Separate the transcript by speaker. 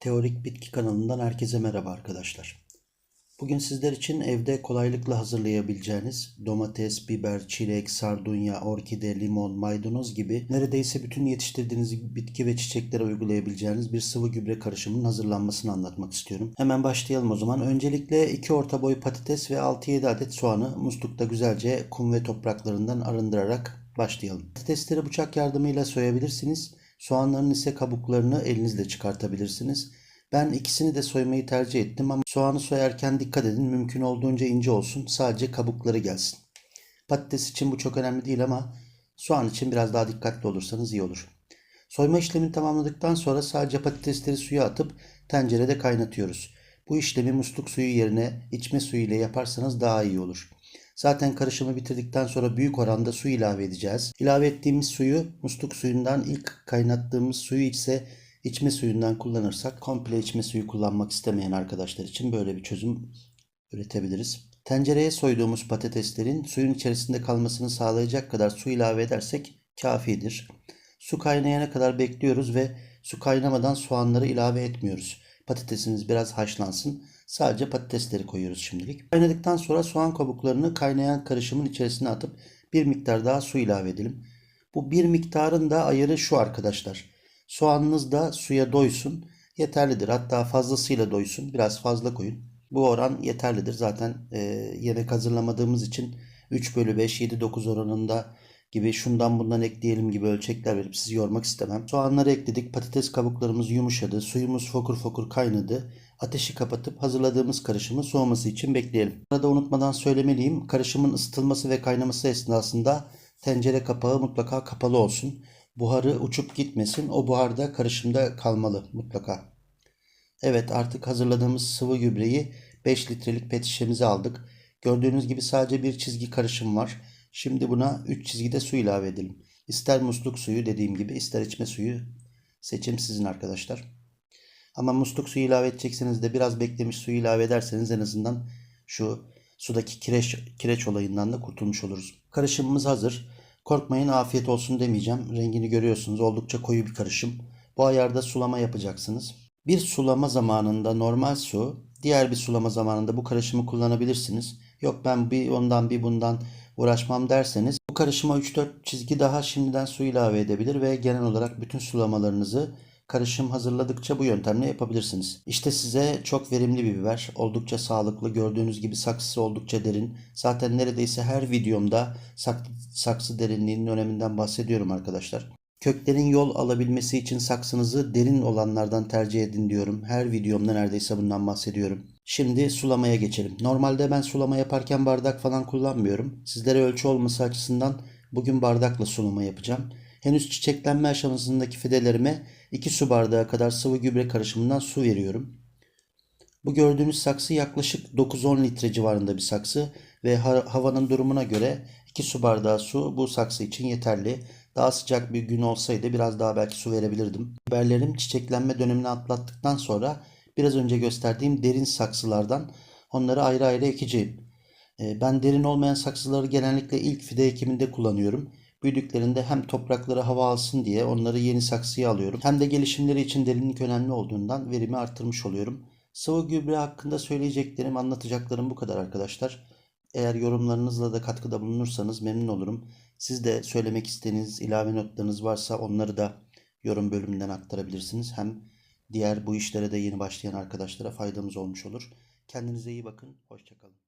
Speaker 1: Teorik Bitki kanalından herkese merhaba arkadaşlar. Bugün sizler için evde kolaylıkla hazırlayabileceğiniz domates, biber, çilek, sardunya, orkide, limon, maydanoz gibi neredeyse bütün yetiştirdiğiniz bitki ve çiçeklere uygulayabileceğiniz bir sıvı gübre karışımının hazırlanmasını anlatmak istiyorum. Hemen başlayalım o zaman. Öncelikle 2 orta boy patates ve 6-7 adet soğanı muslukta güzelce kum ve topraklarından arındırarak başlayalım. Patatesleri bıçak yardımıyla soyabilirsiniz. Soğanların ise kabuklarını elinizle çıkartabilirsiniz. Ben ikisini de soymayı tercih ettim ama soğanı soyarken dikkat edin mümkün olduğunca ince olsun sadece kabukları gelsin. Patates için bu çok önemli değil ama soğan için biraz daha dikkatli olursanız iyi olur. Soyma işlemini tamamladıktan sonra sadece patatesleri suya atıp tencerede kaynatıyoruz. Bu işlemi musluk suyu yerine içme suyu ile yaparsanız daha iyi olur. Zaten karışımı bitirdikten sonra büyük oranda su ilave edeceğiz. İlave ettiğimiz suyu musluk suyundan ilk kaynattığımız suyu ise içme suyundan kullanırsak komple içme suyu kullanmak istemeyen arkadaşlar için böyle bir çözüm üretebiliriz. Tencereye soyduğumuz patateslerin suyun içerisinde kalmasını sağlayacak kadar su ilave edersek kafidir. Su kaynayana kadar bekliyoruz ve su kaynamadan soğanları ilave etmiyoruz. Patatesimiz biraz haşlansın. Sadece patatesleri koyuyoruz şimdilik. Kaynadıktan sonra soğan kabuklarını kaynayan karışımın içerisine atıp bir miktar daha su ilave edelim. Bu bir miktarın da ayarı şu arkadaşlar. Soğanınız da suya doysun. Yeterlidir. Hatta fazlasıyla doysun. Biraz fazla koyun. Bu oran yeterlidir. Zaten e, yemek hazırlamadığımız için 3 bölü 5, 7, 9 oranında gibi şundan bundan ekleyelim gibi ölçekler verip sizi yormak istemem. Soğanları ekledik. Patates kabuklarımız yumuşadı. Suyumuz fokur fokur kaynadı. Ateşi kapatıp hazırladığımız karışımın soğuması için bekleyelim. Arada unutmadan söylemeliyim. Karışımın ısıtılması ve kaynaması esnasında tencere kapağı mutlaka kapalı olsun. Buharı uçup gitmesin. O buhar da karışımda kalmalı mutlaka. Evet artık hazırladığımız sıvı gübreyi 5 litrelik pet şişemize aldık. Gördüğünüz gibi sadece bir çizgi karışım var. Şimdi buna 3 çizgide su ilave edelim. İster musluk suyu dediğim gibi ister içme suyu seçim sizin arkadaşlar. Ama musluk suyu ilave edecekseniz de biraz beklemiş suyu ilave ederseniz en azından şu sudaki kireç, kireç olayından da kurtulmuş oluruz. Karışımımız hazır. Korkmayın afiyet olsun demeyeceğim. Rengini görüyorsunuz oldukça koyu bir karışım. Bu ayarda sulama yapacaksınız. Bir sulama zamanında normal su, diğer bir sulama zamanında bu karışımı kullanabilirsiniz. Yok ben bir ondan bir bundan uğraşmam derseniz bu karışıma 3-4 çizgi daha şimdiden su ilave edebilir ve genel olarak bütün sulamalarınızı karışım hazırladıkça bu yöntemle yapabilirsiniz. İşte size çok verimli bir biber. Oldukça sağlıklı. Gördüğünüz gibi saksısı oldukça derin. Zaten neredeyse her videomda saksı derinliğinin öneminden bahsediyorum arkadaşlar. Köklerin yol alabilmesi için saksınızı derin olanlardan tercih edin diyorum. Her videomda neredeyse bundan bahsediyorum. Şimdi sulamaya geçelim. Normalde ben sulama yaparken bardak falan kullanmıyorum. Sizlere ölçü olması açısından bugün bardakla sulama yapacağım. Henüz çiçeklenme aşamasındaki fidelerime 2 su bardağı kadar sıvı gübre karışımından su veriyorum. Bu gördüğünüz saksı yaklaşık 9-10 litre civarında bir saksı ve havanın durumuna göre 2 su bardağı su bu saksı için yeterli. Daha sıcak bir gün olsaydı biraz daha belki su verebilirdim. Biberlerim çiçeklenme dönemini atlattıktan sonra biraz önce gösterdiğim derin saksılardan onları ayrı ayrı ekeceğim. Ben derin olmayan saksıları genellikle ilk fide ekiminde kullanıyorum. Büyüdüklerinde hem toprakları hava alsın diye onları yeni saksıya alıyorum. Hem de gelişimleri için derinlik önemli olduğundan verimi arttırmış oluyorum. Sıvı gübre hakkında söyleyeceklerim, anlatacaklarım bu kadar arkadaşlar. Eğer yorumlarınızla da katkıda bulunursanız memnun olurum. Siz de söylemek istediğiniz ilave notlarınız varsa onları da yorum bölümünden aktarabilirsiniz. Hem diğer bu işlere de yeni başlayan arkadaşlara faydamız olmuş olur. Kendinize iyi bakın. Hoşçakalın.